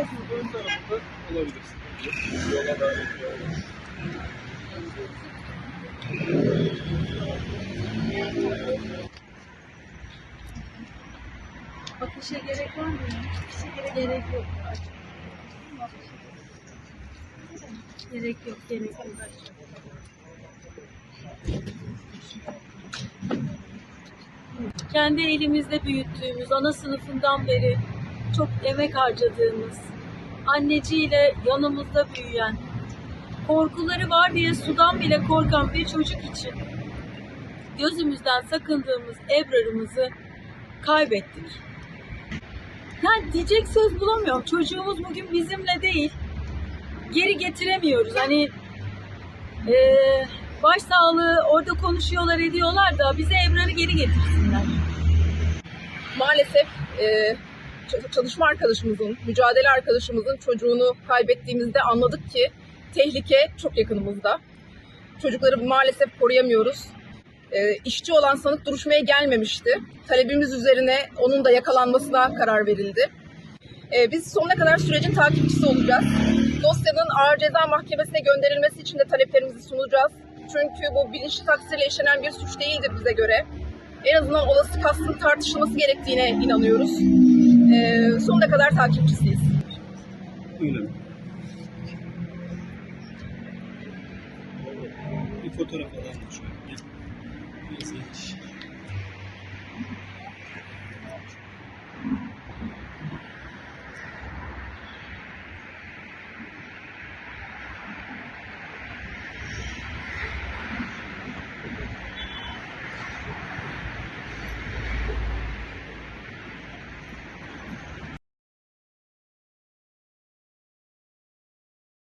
Ön tarafında. Bakışa gerek var mı? Gerek, gerek yok. Gerek yok, gerek yok. Kendi elimizde büyüttüğümüz, ana sınıfından beri çok emek harcadığımız, anneciyle yanımızda büyüyen, korkuları var diye sudan bile korkan bir çocuk için gözümüzden sakındığımız Ebrar'ımızı kaybettik. Yani diyecek söz bulamıyorum. Çocuğumuz bugün bizimle değil. Geri getiremiyoruz. Hani eee başsağlığı orada konuşuyorlar ediyorlar da bize Ebrar'ı geri getirsinler. maalesef e, çalışma arkadaşımızın, mücadele arkadaşımızın çocuğunu kaybettiğimizde anladık ki tehlike çok yakınımızda. Çocukları maalesef koruyamıyoruz. E, işçi olan sanık duruşmaya gelmemişti. Talebimiz üzerine onun da yakalanmasına karar verildi. E, biz sonuna kadar sürecin takipçisi olacağız. Dosyanın Ağır Ceza Mahkemesi'ne gönderilmesi için de taleplerimizi sunacağız. Çünkü bu bilinçli taksirle işlenen bir suç değildir bize göre en azından olası kastın tartışılması gerektiğine inanıyoruz. Sonuna kadar takipçisiyiz. Buyurun. Bir fotoğraf alalım şöyle. Geç.